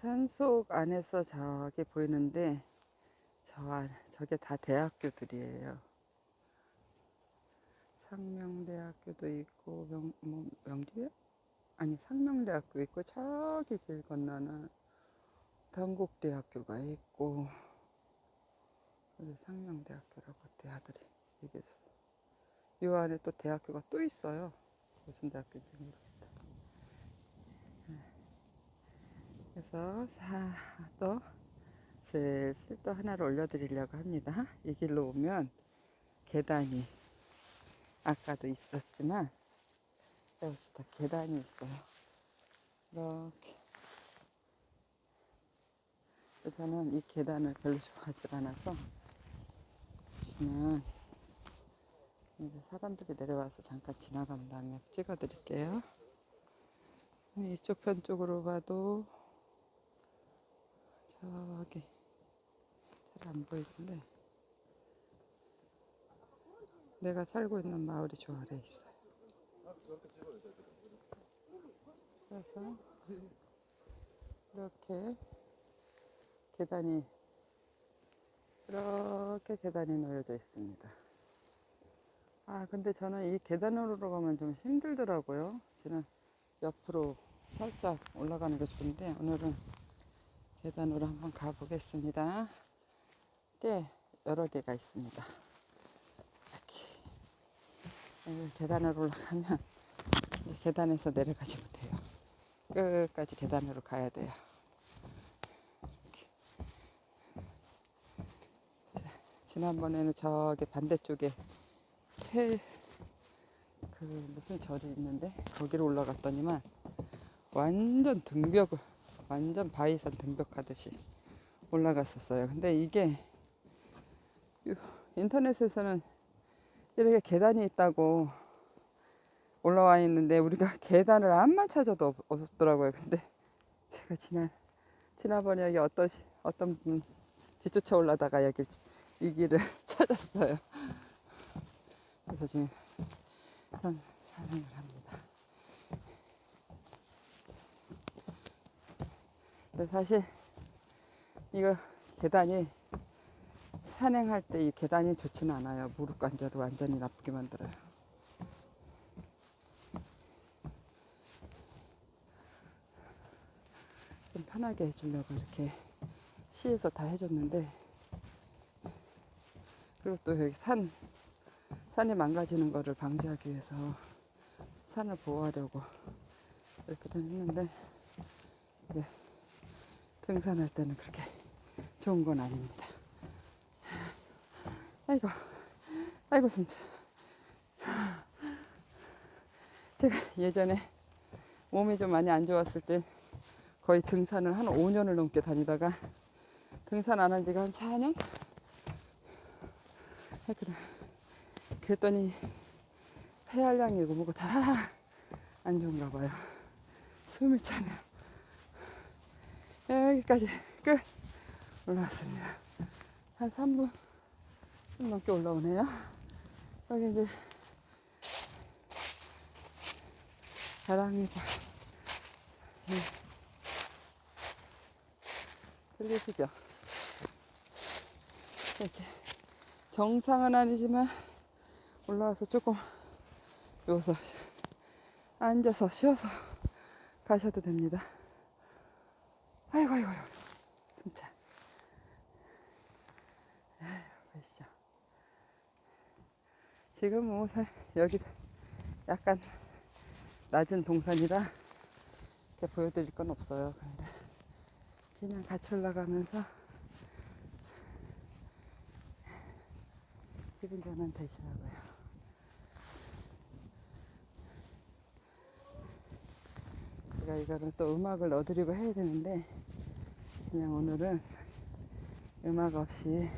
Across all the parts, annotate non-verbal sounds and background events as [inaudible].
산속 안에서 저기 보이는데 저 안, 저게 다 대학교들이에요. 상명대학교도 있고 명, 뭐, 명지대? 아니 상명대학교 있고 저기 길 건너는 동국대학교가 있고 여기 상명대학교라고 내 아들이 얘기해줬어. 요 안에 또 대학교가 또 있어요. 무슨 대학교인지 모르겠다. 네. 그래서 사, 또 슬슬 또 하나를 올려드리려고 합니다. 이 길로 오면 계단이 아까도 있었지만 여기서 다 계단이 있어요. 이렇게. 저는 이 계단을 별로 좋아하지 않아서 보시면 이제 사람들이 내려와서 잠깐 지나간 다음에 찍어 드릴게요. 이쪽 편 쪽으로 가도 저기 잘 안 보이는데 내가 살고 있는 마을이 저 아래 있어요. 그래서 이렇게 계단이 이렇게 계단이 놓여져 있습니다. 아 근데 저는 이 계단으로 가면 좀 힘들더라고요. 저는 옆으로 살짝 올라가는 게 좋은데 오늘은 계단으로 한번 가보겠습니다. 꽤 여러 개가 있습니다. 이렇게 계단으로 올라가면 이 계단에서 내려가지 못해요. 끝까지 계단으로 가야 돼요. 자, 지난번에는 저기 반대쪽에 태, 그 무슨 절이 있는데 거기로 올라갔더니만 완전 등벽을 완전 바위산 등벽하듯이 올라갔었어요. 근데 이게 요- 인터넷에서는 이렇게 계단이 있다고 올라와 있는데 우리가 [laughs] 계단을 암만 찾아도 없- 없더라고요. 근데 제가 지난 지난번에 여기 어떤 시- 어떤 분 뒤쫓아 올라다가 여기 이 길을 [laughs] 찾았어요. 그래서 지금 산, 산행을 합니다. 근데 사실 이거 계단이 산행할 때 이 계단이 좋지는 않아요. 무릎 관절을 완전히 나쁘게 만들어요. 좀 편하게 해주려고 이렇게 시에서 다 해줬는데 그리고 또 여기 산 산이 망가지는 거를 방지하기 위해서 산을 보호하려고 이렇게 된 했는데 등산할 때는 그렇게 좋은 건 아닙니다. 아이고, 아이고 숨차. 제가 예전에 몸이 좀 많이 안 좋았을 때 거의 등산을 한 5년을 넘게 다니다가 등산 안 한 지가 한 4년 했거든. 그랬더니 폐활량이고 뭐고 다 안 좋은가 봐요. 숨이 차네요. 여기까지 끝 올라왔습니다. 한 3분 좀 넘게 올라오네요. 여기 이제 자랑이 봐. 네. 들리시죠? 이렇게 정상은 아니지만 올라와서 조금 여기서 앉아서 쉬어서 가셔도 됩니다. 아이고 아이고 아이고. 진짜. 아휴 보시죠 지금 뭐 사- 여기 약간 낮은 동산이라 이렇게 보여드릴 건 없어요. 근데 그냥 같이 올라가면서 기분 전환 되시라고요 제가 이거를 또 음악을 넣어드리고 해야 되는데 그냥 오늘은 음악 없이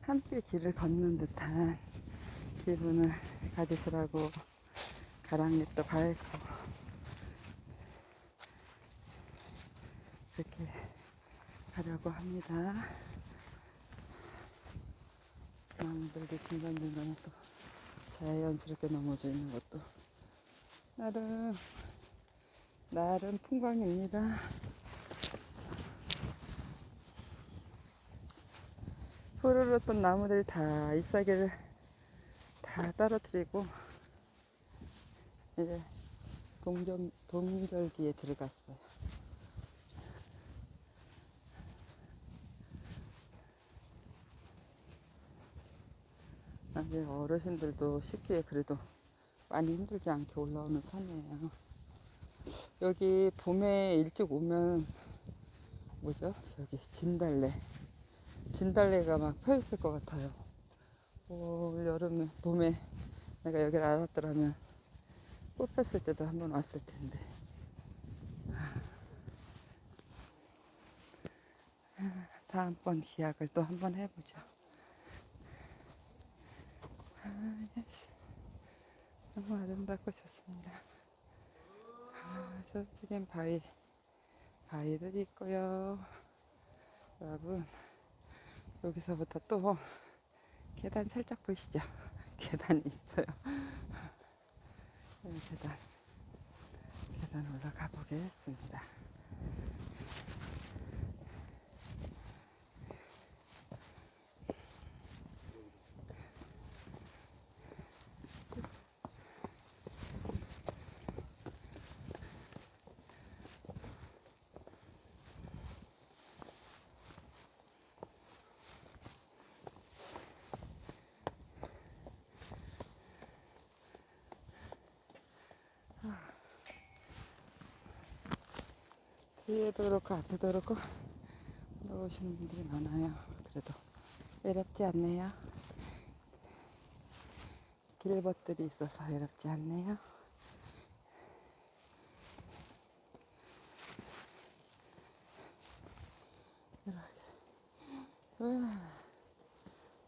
함께 길을 걷는 듯한 기분을 가지시라고 가랑잎도 밝고 그렇게 하려고 합니다. 나무들도 중간중간에 또 자연스럽게 넘어져 있는 것도 나름 날은 풍광입니다. 푸르렀던 나무들이 다 잎사귀를 다 떨어뜨리고 이제 동전, 동절기에 들어갔어요. 어르신들도 쉽게 그래도 많이 힘들지 않게 올라오는 산이에요. 여기 봄에 일찍 오면 뭐죠? 저기 진달래. 진달래가 막 펴 있을 것 같아요. 올 여름에 봄에 내가 여기를 알았더라면 꽃 폈을 때도 한번 왔을 텐데. 다음번 기약을 또 한번 해보죠. 아. 너무 아름답고 좋습니다. 아, 저쪽엔 바위, 바위들이 있고요. 여러분, 여기서부터 또 계단 살짝 보이시죠? [laughs] 계단이 있어요. [laughs] 계단, 계단 올라가 보겠습니다. 뒤에도 그렇고 앞에도 그렇고 올라오시는 분들이 많아요. 그래도 외롭지 않네요. 길벗들이 있어서 외롭지 않네요.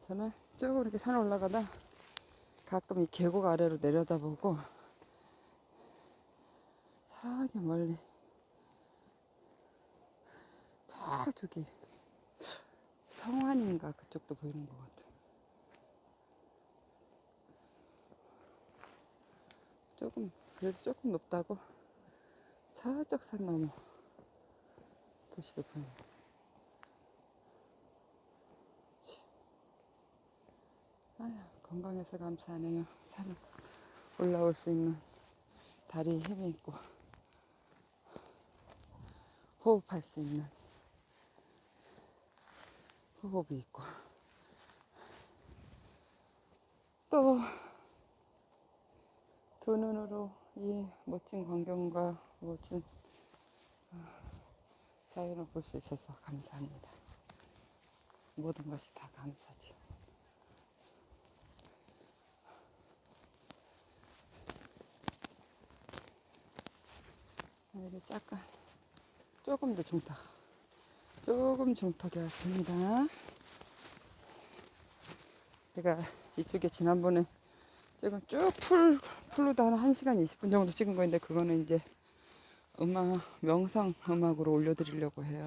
저는 쭉 이렇게 산 올라가다 가끔 이 계곡 아래로 내려다보고 저기 멀리 저쪽이 성환인가 그쪽도 보이는 것 같아. 조금 그래도 조금 높다고 저쪽 산 너머 도시도 보이네. 아휴 건강해서 감사하네요. 산 올라올 수 있는 다리에 힘이 있고 호흡할 수 있는 호흡이 있고 또 두 눈으로 이 멋진 광경과 멋진 어, 자연을 볼 수 있어서 감사합니다. 모든 것이 다 감사죠. 여기 잠깐 조금 더 중턱 조금 중턱에 왔습니다. 제가 이쪽에 지난번에 지금 쭉 풀, 풀로도 한 1시간 20분 정도 찍은 거인데 그거는 이제 음악, 명상 음악으로 올려드리려고 해요.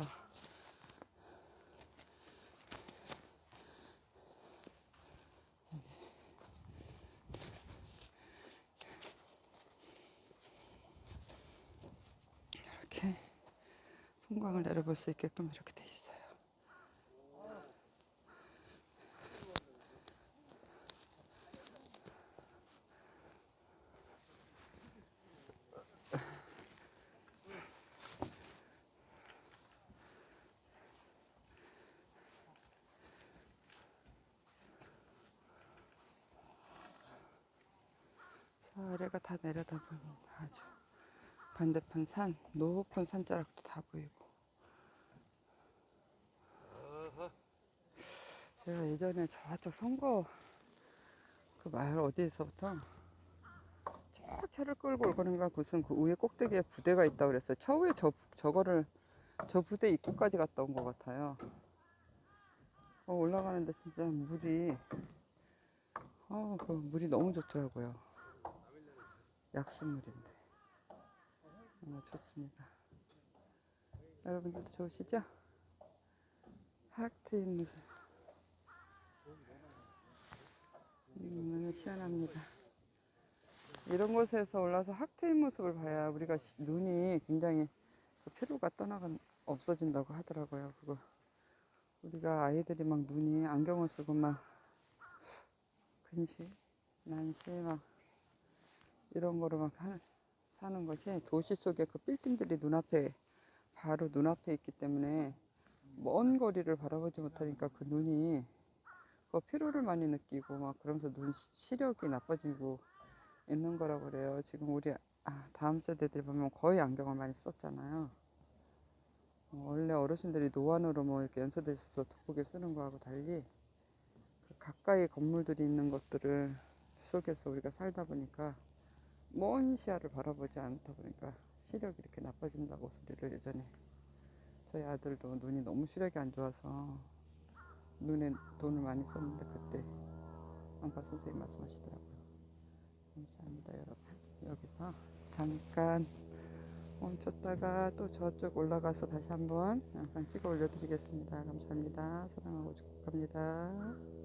풍광을 내려볼 수 있게끔 이렇게 돼 있어요. 저 아래가 다 내려다보는 아주 반대편 산, 높은 산자락도 다 보이고. 제가 예전에 저쪽 선거 그 마을 어디에서부터 쭉 차를 끌고 오거니까 무슨 그 위에 꼭대기에 부대가 있다고 그랬어요. 처음에 저, 저거를 저 부대 입구까지 갔다 온 것 같아요. 어, 올라가는데 진짜 물이, 어, 그 물이 너무 좋더라고요. 약수물인데. 너무 좋습니다. 여러분들도 좋으시죠? 하트 입무 너무 시원합니다. 이런 곳에서 올라서 학트인 모습을 봐야 우리가 시- 눈이 굉장히 그 피로가 떠나간 없어진다고 하더라고요. 그거 우리가 아이들이 막 눈이 안경을 쓰고 막 근시, 난시 막 이런 거로 막 하- 사는 것이 도시 속의 그 빌딩들이 눈앞에 바로 눈앞에 있기 때문에 먼 거리를 바라보지 못하니까 그 눈이 그 피로를 많이 느끼고 막 그러면서 눈 시- 시력이 나빠지고 있는 거라고 그래요. 지금 우리 아, 다음 세대들 보면 거의 안경을 많이 썼잖아요. 어, 원래 어르신들이 노안으로 뭐 이렇게 연세드셔서 돋보기를 쓰는 거하고 달리 그 가까이 건물들이 있는 것들을 속에서 우리가 살다 보니까 먼 시야를 바라보지 않다 보니까 시력이 이렇게 나빠진다고 소리를 예전에 저희 아들도 눈이 너무 시력이 안 좋아서 눈에 돈을 많이 썼는데 그때 안과 선생님 말씀하시더라고요. 감사합니다 여러분. 여기서 잠깐 멈췄다가 또 저쪽 올라가서 다시 한번 영상 찍어 올려드리겠습니다. 감사합니다. 사랑하고 축복합니다.